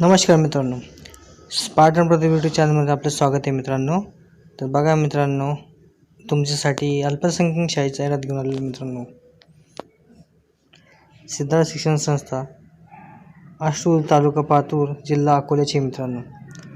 नमस्कार मित्रांनो. Spartan Pradeep YouTube चॅनलमध्ये आपलं स्वागत आहे मित्रांनो. तर बघा मित्रांनो तुमच्यासाठी अल्पसंख्याक शाळेची जाहिरात घेऊन आलेली मित्रांनो. सिद्धार्थ शिक्षण संस्था आष्टूर तालुका पातूर जिल्हा अकोल्याचे मित्रांनो.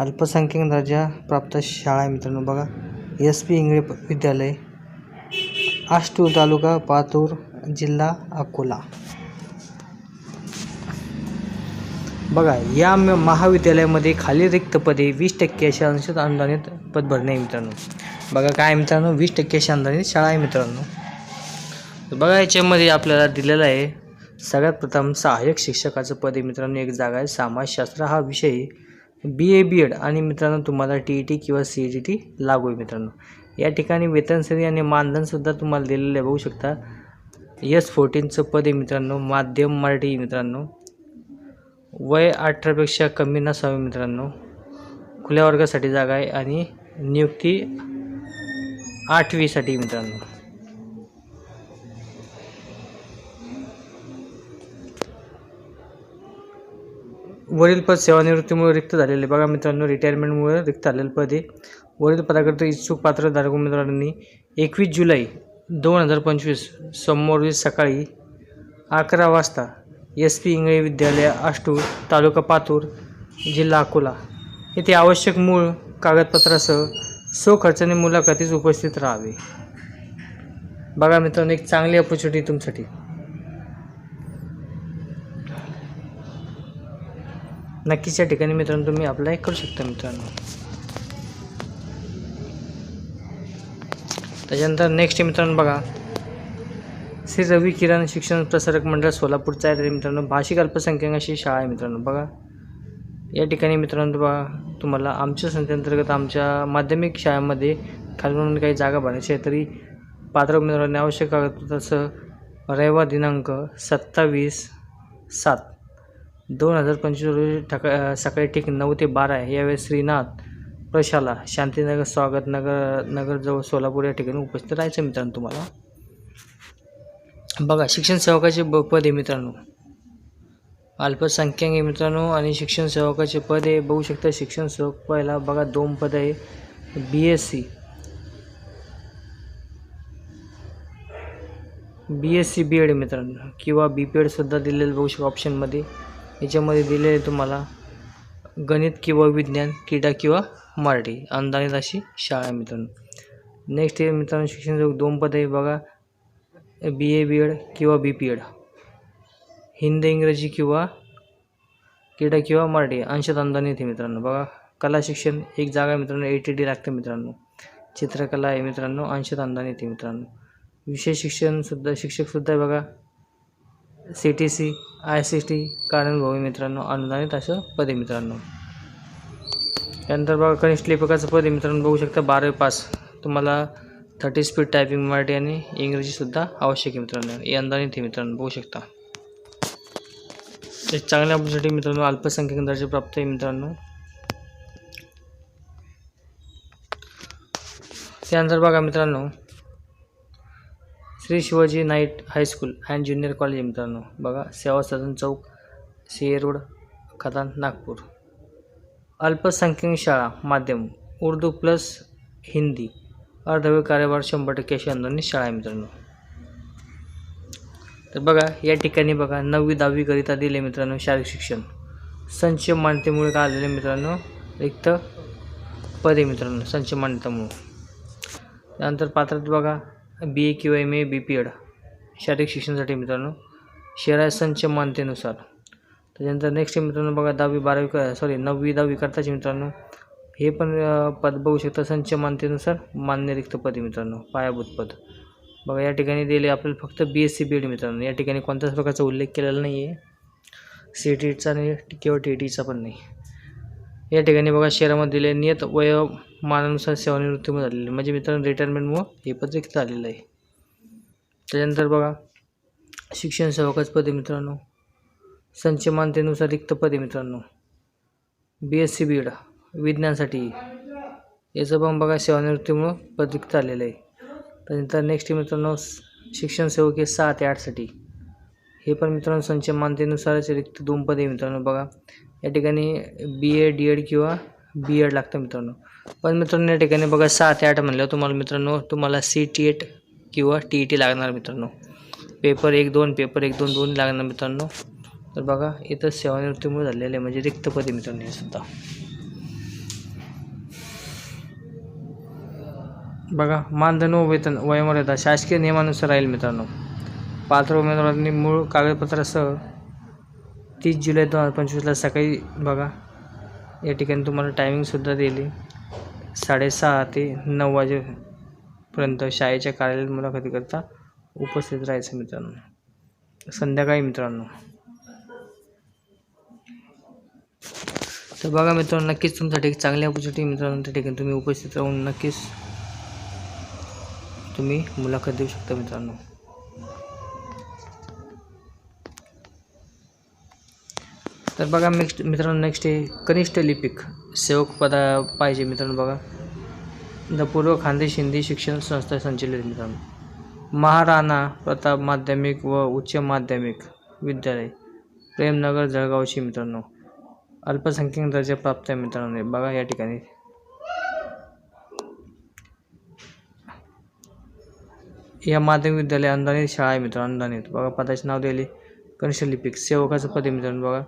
अल्पसंख्याक दर्जा प्राप्त शाळा आहे मित्रांनो बघा. एस पी इंगळे विद्यालय आष्टूर तालुका पातूर जिल्हा अकोला. बघा या म- महाविद्यालयामध्ये खाली रिक्त पदे वीस टक्के अशा अंशत अनुदानित पद भरणे आहे मित्रांनो. बघा काय मित्रांनो वीस टक्के अशा अनुदानित शाळा आहे मित्रांनो. बघा याच्यामध्ये आपल्याला दिलेलं आहे सगळ्यात प्रथम सहाय्यक शिक्षकाचं पद आहे मित्रांनो एक जागा आहे समाजशास्त्र. हा विषय बी ए बी एड आणि मित्रांनो तुम्हाला टी ई टी किंवा सी ई टी टी लागू आहे मित्रांनो. या ठिकाणी वेतन आणि मानधनसुद्धा तुम्हाला दिलेलं आहे बघू शकता. एस फोर्टीनचं पद आहे मित्रांनो माध्यम मराठी मित्रांनो. वय अठरापेक्षा कमी नसावे मित्रांनो. खुल्या वर्गासाठी जागा आहे आणि नियुक्ती आठवीसाठी मित्रांनो. वरील पद सेवानिवृत्तीमुळे रिक्त झालेले बघा मित्रांनो रिटायरमेंटमुळे रिक्त झालेलं पद आहे. वरील पदाकरता इच्छुक पात्र धारक उमेदवारांनी एकवीस जुलै दोन हजार पंचवीस सोमवारी सकाळी अकरा वाजता एस पी इंगळे विद्यालय आष्टूर तालुका पातूर जिल्हा अकोला. येथे आवश्यक मूळ कागदपत्रासह सो खर्चाने मुलाखतीस उपस्थित राहावे. बघा मित्रांनो एक चांगली ऑपॉर्च्युनिटी तुमच्यासाठी. नक्कीच या ठिकाणी मित्रांनो तुम्ही अप्लाय करू शकता मित्रांनो. त्याच्यानंतर नेक्स्ट मित्रांनो बघा. श्री रवी किरण शिक्षण प्रसारक मंडळ सोलापूरचा आहे. तरी मित्रांनो भाषिक अल्पसंख्याक अशी शाळा आहे मित्रांनो. बघा या ठिकाणी मित्रांनो बघा तुम्हाला आमच्या संस्थेअंतर्गत आमच्या माध्यमिक शाळेमध्ये खालून काही जागा भरायची आहे. तरी पात्र उमेदवारांनी आवश्यक कागदपत्रासह रविवार दिनांक सत्तावीस सात दोन हजार पंचवीस रोजी ठका सकाळी ठीक नऊ ते बारा आहे. यावेळी श्रीनाथ प्रशाला शांतीनगर स्वागत नगर नगरजवळ सोलापूर या ठिकाणी उपस्थित राहायचं मित्रांनो तुम्हाला. बघा शिक्षण सेवकाचे ब पद आहे मित्रांनो. अल्पसंख्याक आहे मित्रांनो आणि शिक्षण सेवकाचे पद आहे बघू शकता शिक्षण सेवक पहिला बघा दोन पद आहे. B S C B S C B Ed मित्रांनो किंवा बी पी एडसुद्धा दिलेलं बघू शकता ऑप्शनमध्ये याच्यामध्ये दिलेले तुम्हाला गणित किंवा विज्ञान क्रीडा किंवा मराठी अनुदानित अशी शाळा मित्रांनो. नेक्स्ट आहे मित्रांनो शिक्षण सेवक दोन पद आहे बघा. बी ए बी एड किंवा बी पी एड. हिंदी इंग्रजी किंवा क्रीडा किंवा मराठी अंशत अनुदानित आहे मित्रांनो. बघा कला शिक्षण एक जागा आहे मित्रांनो ए टी डी लागते मित्रांनो. चित्रकला आहे मित्रांनो अंशत अनुदानित आहे मित्रांनो. विशेष शिक्षणसुद्धा शिक्षकसुद्धा आहे बघा. C T C I C T कारणभाऊ मित्रांनो अनुदानित असं पद आहे मित्रांनो. त्यानंतर बघा कनिष्ठ लेखकाचं पद आहे मित्रांनो बघू शकता बारावी पास. तुम्हाला थर्टी स्पीड टायपिंग मराठी आणि इंग्रजीसुद्धा आवश्यक आहे मित्रांनो. हे अनुदानित मित्रांनो बघू शकता. एक चांगल्या ऑपॉर्च्युनिटी मित्रांनो अल्पसंख्याक दर्जा प्राप्त आहे मित्रांनो. त्यानंतर बघा मित्रांनो Shri Shivaji night high school and junior college मित्रांनो. बघा सेवा सदन चौक सी ए रोड खतान नागपूर. अल्पसंख्याक शाळा माध्यम उर्दू प्लस हिंदी. अर्धवेळ कार्यभार शंभर टक्के अशी अनुदानित शाळा आहे मित्रांनो. तर बघा या ठिकाणी बघा नववी दहावीकरिता दिले मित्रांनो शारीरिक शिक्षण. संच मान्यतेमुळे काय आलेले मित्रांनो? रिक्त पदे मित्रांनो संच मान्यतामुळे त्यानंतर पात्रता बघा बी ए किंवा M A B P Ed शारीरिक शिक्षणासाठी मित्रांनो शहरा संच मान्यतेनुसार त्याच्यानंतर नेक्स्ट मित्रांनो बघा दहावी बारावी सॉरी नववी दहावी करताचे मित्रांनो हे पण पद बघू शकता संच मान्यतेनुसार मान्य रिक्त पद मित्रांनो पायाभूत पद. बघा या ठिकाणी दिले आपल्याला फक्त B S C B Ed मित्रांनो. या ठिकाणी कोणत्याच प्रकारचा उल्लेख केलेला नाही आहे सी टी ईचा नाही किंवा टी टीचा पण नाही. या ठिकाणी बघा शहरामध्ये दिले नियत वयोमानानुसार सेवानिवृत्तीमध्ये झालेली म्हणजे मित्रांनो रिटायरमेंटमुळं हे पद रिक्त आलेलं आहे. त्याच्यानंतर बघा शिक्षण सेवकाचं पद आहे मित्रांनो. संच मानतेनुसार रिक्त पद आहे मित्रांनो. B S C B Ed विज्ञानसाठी. याचं पण बघा सेवानिवृत्तीमुळं पदरिक्त आलेलं आहे. त्यानंतर नेक्स्ट मित्रांनो शिक्षण सेवक आहे सहा ते आठसाठी. हे पण मित्रांनो संच मानतेनुसारच रिक्त दोन पदे मित्रांनो बघा. या ठिकाणी बी एड डी एड किंवा बी एड लागतं मित्रांनो. पण मित्रांनो या ठिकाणी बघा सहा ते आठ म्हणल्यावर तुम्हाला मित्रांनो तुम्हाला सी टी एट किंवा टी ई टी लागणार मित्रांनो. पेपर एक दोन पेपर एक दोन दोन लागणार मित्रांनो. तर बघा इथं सेवानिवृत्तीमुळे झालेलं आहे. म्हणजे रिक्त पदे मित्रांनो हे सुद्धा. बघा मानधन व वेतन वयोमर्यादा शासकीय नियमानुसार राहील मित्रांनो. पात्र उमेदवारांनी मूळ कागदपत्रासह तीस जुलै दोन हजार पंचवीसला सकाळी बघा या ठिकाणी तुम्हाला टायमिंगसुद्धा दिली. साडेसहा ते नऊ वाजेपर्यंत शाळेच्या कार्यालयात मुलाखतीकरता उपस्थित राहायचं मित्रांनो. संध्याकाळी मित्रांनो. तर बघा मित्रांनो नक्कीच तुमच्यासाठी एक चांगली ऑपॉर्च्युनिटी मित्रांनो. त्या ठिकाणी तुम्ही उपस्थित राहून नक्कीच तुम्ही मुलाखत देऊ शकता मित्रांनो. तर बघा नेक्स्ट मित्रांनो नेक्स्ट आहे कनिष्ठ लिपिक. सेवक पदा पाहिजे मित्रांनो बघा. द पूर्व खानदेश हिंदी शिक्षण संस्था संचलित मित्रांनो. महाराणा प्रताप माध्यमिक व उच्च माध्यमिक विद्यालय प्रेमनगर जळगावची मित्रांनो. अल्पसंख्याक दर्जा प्राप्त आहे मित्रांनो. बघा या ठिकाणी. या माध्यमिक विद्यालय अनुदानित शाळा आहे मित्रांनो अनुदानित. बघा पदाचे नाव दिले कनिष्ठ सेवकाचं पद आहे मित्रांनो बघा.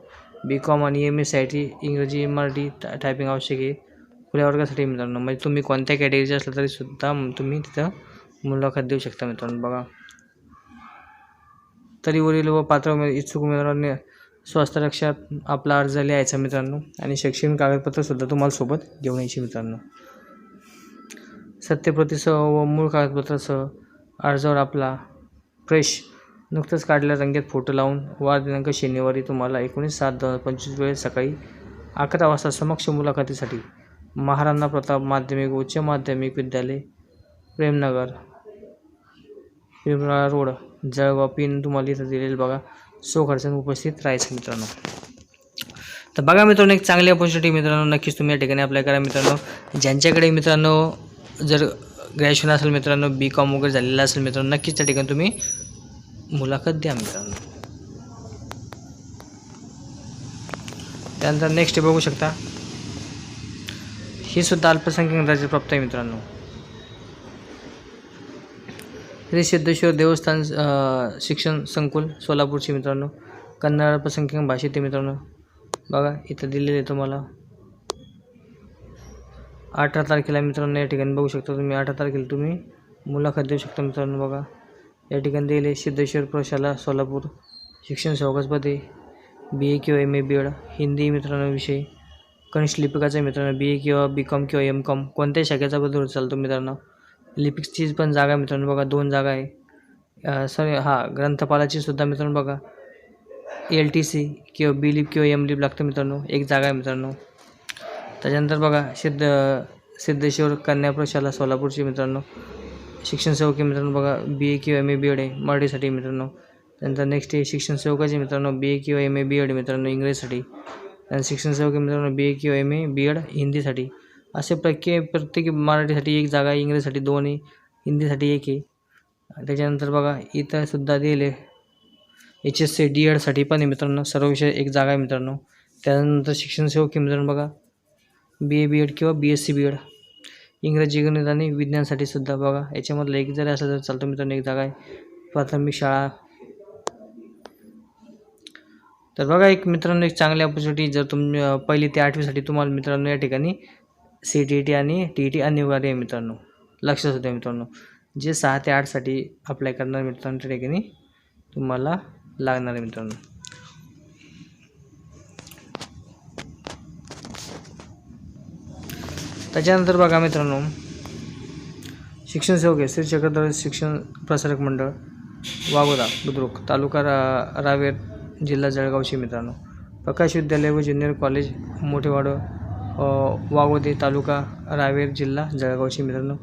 बी कॉम आणि एम एस आय टी इंग्रजी मराठी टा टायपिंग आवश्यक आहे. खुल्या वर्गासाठी मित्रांनो म्हणजे तुम्ही कोणत्या कॅटेगरीचे असलं तरी सुद्धा तुम्ही तिथं मुलाखत देऊ शकता मित्रांनो बघा. तरी वरील व पात्र इच्छुक उमेदवारांनी स्वास्थ्य आपला अर्ज लिहायचा मित्रांनो आणि शैक्षणिक कागदपत्रसुद्धा तुम्हाला सोबत घेऊन यायची मित्रांनो. सत्यप्रतीसह व मूळ कागदपत्रासह अर्जावर आपला फ्रेश नुकतंच काढलेला रंगेत फोटो लावून वार दिनांक शनिवारी तुम्हाला एकोणीस सात दोन हजार पंचवीस वेळेस सकाळी अकरा वाजता समक्ष मुलाखतीसाठी महाराणा प्रताप माध्यमिक उच्च माध्यमिक विद्यालय प्रेमनगर पिंपळा रोड जळगाव पिन तुम्हाला इथं दिलेलं बघा. सो खर्चाने उपस्थित राहायचं मित्रांनो. तर बघा मित्रांनो एक चांगली ऑपॉर्च्युनिटी मित्रांनो नक्कीच तुम्ही या ठिकाणी अप्लाय करा मित्रांनो. ज्यांच्याकडे मित्रांनो जर ग्रॅज्युएशन असेल मित्रांनो बी कॉम वगैरे झालेलं असेल मित्रांनो नक्कीच त्या ठिकाणी तुम्ही मुलाखत द्या मित्रांनो. त्यानंतर नेक्स्ट बघू शकता. ही सुद्धा अल्पसंख्याक राज्य प्राप्त आहे मित्रांनो. श्री सिद्धेश्वर देवस्थान शिक्षण संकुल सोलापूरची मित्रांनो. कन्नड अल्पसंख्याक भाषेत मित्रांनो. बघा इथं दिलेलं आहे तुम्हाला. अठरा तारखेला मित्रांनो या ठिकाणी बघू शकता तुम्ही. अठरा तारखेला तुम्ही मुलाखत देऊ शकता मित्रांनो बघा. या ठिकाणी दिले सिद्धेश्वर प्रशाला सोलापूर शिक्षण सेवकाचपदे बी ए किंवा M A B Ed Hindi मित्रांनो विषय. कनिष्ठ लिपिकाचा मित्रांनो बी ए किंवा बी कॉम किंवा एम कॉम कोणत्याही शाखेचा बदल चालतो मित्रांनो. लिपिक्सची पण जागा आहे मित्रांनो बघा. दोन जागा आहे. सॉरी हां ग्रंथपालाची सुद्धा मित्रांनो बघा. एल टी सी किंवा बी लिप किंवा एम लिप लागतं मित्रांनो. एक जागा आहे मित्रांनो. त्याच्यानंतर बघा सिद्ध सिद्धेश्वर कन्या प्रशाला सोलापूरची मित्रांनो. शिक्षण सेवक मित्रांनो बघा बी ए किंवा एम ए बी एड आहे मराठीसाठी मित्रांनो. त्यानंतर नेक्स्ट आहे शिक्षण सेवकाचे मित्रांनो बी ए किंवा एम ए बी एड मित्रांनो इंग्रजीसाठी. त्यानंतर शिक्षण सेवक मित्रांनो बी ए किंवा एम ए बी एड हिंदीसाठी. असे प्रत्येक प्रत्येक मराठीसाठी एक जागा आहे इंग्रजीसाठी दोन आहे हिंदीसाठी एक आहे. त्याच्यानंतर बघा इथं सुद्धा दिले एच एस सी डी एडसाठी पण आहे मित्रांनो सर्व विषय एक जागा आहे मित्रांनो. त्यानंतर शिक्षण सेवक मित्रांनो बघा. बी ए बी एड किंवा B S C B Ed इंग्रजी गणित आणि विज्ञानसाठी सुद्धा बघा. याच्यामधलं एक जरी असलं तर चालतो मित्रांनो एक जागा आहे प्राथमिक शाळा. तर बघा एक मित्रांनो एक चांगली ऑपॉर्च्युनिटी जर तुम्ही पहिली ते आठवीसाठी तुम्हाला मित्रांनो या ठिकाणी सी टी ई टी आणि टी ई टी अनिवार्य आहे मित्रांनो. लक्षात होते मित्रांनो. जे सहा ते आठसाठी अप्लाय करणार मित्रांनो त्या ठिकाणी तुम्हाला लागणार आहे मित्रांनो. त्याच्यानंतर बघा मित्रांनो शिक्षण सेवक श्री चक्रधर शिक्षण प्रसारक मंडळ वागोदा बुद्रुक तालुका रा रावेर जिल्हा जळगावशी मित्रांनो. प्रकाश विद्यालय व ज्युनियर कॉलेज मोठेवाड अ, वागोदे तालुका रावेर जिल्हा जळगावशी मित्रांनो.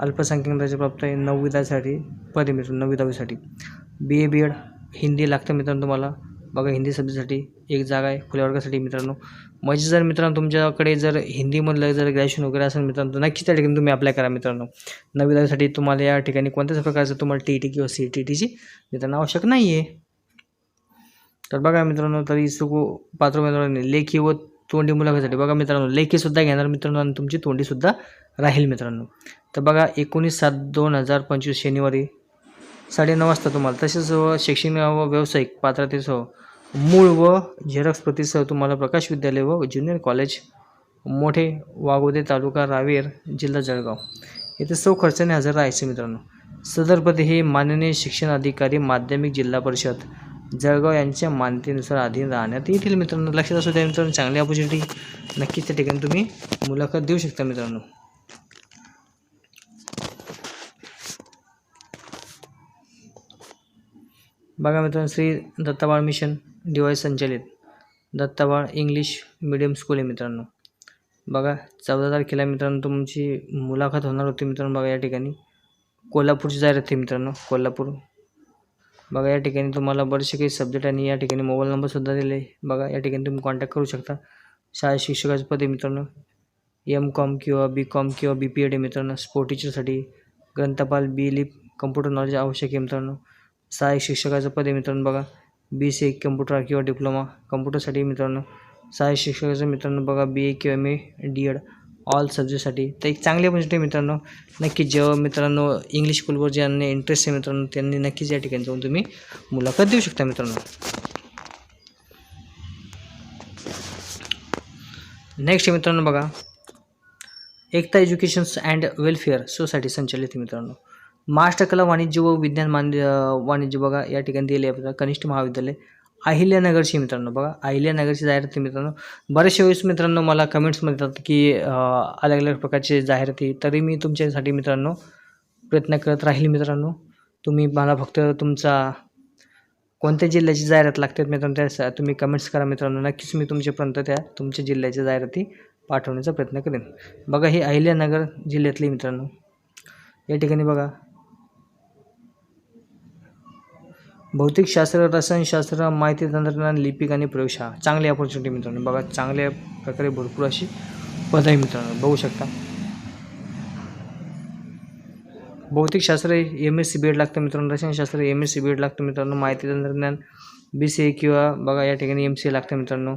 अल्पसंख्याक प्राप्त आहे नववी दहावीसाठी पदे मित्रांनो नववी दहावीसाठी बी ए बी एड हिंदी लागतं मित्रांनो तुम्हाला. बघा हिंदी सब्जेक्टसाठी एक जागा आहे खुल्या वर्गासाठी मित्रांनो. म्हणजे जर मित्रांनो तुमच्याकडे जर हिंदीमधलं जर ग्रॅज्युएशन वगैरे असेल मित्रांनो तर नक्कीच त्या ठिकाणी तुम्ही अप्लाय करा मित्रांनो. नवी दहावीसाठी तुम्हाला या ठिकाणी कोणत्याच प्रकारचं तुम्हाला टी टी किंवा सी टी टीची मित्रांनो आवश्यक नाही आहे तर बघा मित्रांनो तर इच्छुक पात्र उमेदवारांनी लेखी व तोंडी मुलाखतीसाठी बघा मित्रांनो लेखीसुद्धा घेणार मित्रांनो आणि तुमची तोंडीसुद्धा राहील मित्रांनो. तर बघा एकोणीस सात दोन हजार पंचवीस शनिवारी साडेनऊ वाजता तुम्हाला. तसेच व शैक्षणिक व व्यावसायिक पात्रतेसह मूळ व झेरॉक्स प्रतीसह तुम्हाला प्रकाश विद्यालय व ज्युनियर कॉलेज मोठे वागोदे तालुका रावेर जिल्हा जळगाव. येथे सौ खर्चाने हजर राहायचे मित्रांनो. सदर हे माननीय शिक्षण अधिकारी माध्यमिक जिल्हा परिषद जळगाव यांच्या मान्यतेनुसार अधीन राहण्यात येतील मित्रांनो. लक्षात असू द्या मित्रांनो चांगली ऑपॉर्च्युनिटी नक्कीच त्या ठिकाणी तुम्ही मुलाखत देऊ शकता मित्रांनो. बघा मित्रांनो श्री दत्ताबाळ मिशन दिवाळी संचालित. दत्ताबाळ इंग्लिश मिडियम स्कूल आहे मित्रांनो. बघा चौदा तारखेला मित्रांनो तुमची मुलाखत होणार होती मित्रांनो बघा या ठिकाणी. कोल्हापूरची जाहिरात आहे मित्रांनो कोल्हापूर. बघा या ठिकाणी तुम्हाला बरेचसे काही सब्जेक्ट आणि या ठिकाणी मोबाईल नंबरसुद्धा दिले बघा या ठिकाणी तुम्ही कॉन्टॅक्ट करू शकता. शाळा शिक्षकाचं पद आहे मित्रांनो. एम कॉम किंवा बी कॉम किंवा बी पी एड आहे मित्रांनो. स्पोर्ट टीचरसाठी ग्रंथपाल बी लिप कम्प्युटर नॉलेज आवश्यक आहे मित्रांनो. सहाय्यक शिक्षकाचं पद आहे मित्रांनो बघा. बी सी ए कम्प्युटर किंवा डिप्लोमा कम्प्युटरसाठी मित्रांनो सहाय्यक शिक्षकाचं मित्रांनो बघा. बी ए किंवा M A D Ed all सब्जेक्टसाठी तर एक चांगली आहे मित्रांनो. नक्की जेव्हा मित्रांनो इंग्लिश स्कूलवर ज्यांना इंटरेस्ट आहे मित्रांनो त्यांनी नक्कीच या ठिकाणी जाऊन तुम्ही मुलाखत देऊ शकता मित्रांनो. नेक्स्ट मित्रांनो बघा. Ekta educations and welfare society संचालित मित्रांनो. महाराष्ट्र कला वाणिज्य व विज्ञान मान वाणिज्य बघा या ठिकाणी दिले आहे कनिष्ठ महाविद्यालय. अहिल्यानगरची मित्रांनो बघा अहिल्यानगरची जाहिराती मित्रांनो. बऱ्याचशा वेळेस मित्रांनो मला कमेंट्समध्ये येतात की अलग अलग प्रकारचे जाहिराती तरी मी तुमच्यासाठी मित्रांनो प्रयत्न करत राहील मित्रांनो. तुम्ही मला फक्त तुमचा कोणत्या जिल्ह्याची जाहिरात लागते मित्रांनो त्या तुम्ही कमेंट्स करा मित्रांनो. नक्कीच मी तुमच्यापर्यंत त्या तुमच्या जिल्ह्याच्या जाहिराती पाठवण्याचा प्रयत्न करेन. बघा ही अहिल्यानगर जिल्ह्यातली मित्रांनो. या ठिकाणी बघा भौतिकशास्त्र रसायनशास्त्र माहिती तंत्रज्ञान लिपिक आणि प्रयोगशाळा. चांगली ऑपॉर्च्युनिटी मित्रांनो. बघा चांगल्या प्रकारे भरपूर अशी पद आहे मित्रांनो. बघू शकता. भौतिकशास्त्र M S C B Ed लागतं मित्रांनो. रसायनशास्त्र M S C B Ed लागतं मित्रांनो. माहिती तंत्रज्ञान बी सी ए किंवा बघा या ठिकाणी एम सी ए लागतं मित्रांनो.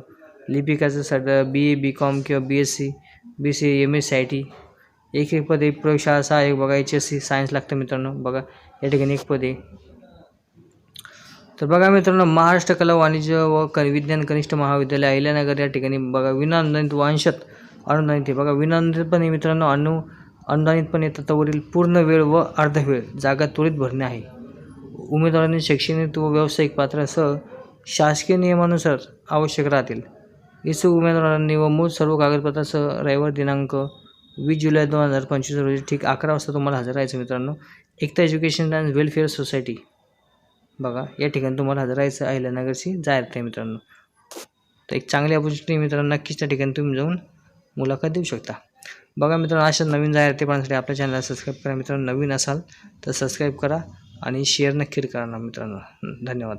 लिपिकाचं सड बी ए बी कॉम किंवा B S C B C A M S C I T एक एक पद एक प्रयोगशाळा सहा एक बघा एच एस सी सायन्स लागतं मित्रांनो. बघा या ठिकाणी एक पद. आहे तर बघा मित्रांनो महाराष्ट्र कला वाणिज्य व क विज्ञान कनिष्ठ महाविद्यालय अहिल्यानगर या ठिकाणी बघा विनाअनुदानित व अनुदानित आहे. बघा विनाअनुदानितपणे मित्रांनो अनु अनुदानितपणे तत्वावरील पूर्ण वेळ व अर्ध वेळ जागा त्वरित भरणे आहे. उमेदवारांनी शैक्षणिक व व्यावसायिक पात्रासह शासकीय नियमानुसार आवश्यक राहतील. इच्छुक उमेदवारांनी व मूळ सर्व कागदपत्रासह रविवार दिनांक वीस जुलै दोन हजार पंचवीस रोजी ठीक अकरा वाजता तुम्हाला हजर राहायचं मित्रांनो. Ekta education and welfare society. बघा या ठिकाणी तुम्हाला हजर राहायचं अहिल्यानगरची जाहिरात आहे मित्रांनो. तर एक चांगली ऑपॉर्च्युनिटी मित्रांनो नक्कीच त्या ठिकाणी तुम्ही जाऊन मुलाखत देऊ शकता. बघा मित्रांनो अशा नवीन जाहिराती पाहण्यासाठी आपल्या चॅनलला सबस्क्राईब करा मित्रांनो. नवीन असाल तर सबस्क्राईब करा आणि शेअर नक्की करा ना मित्रांनो. धन्यवाद.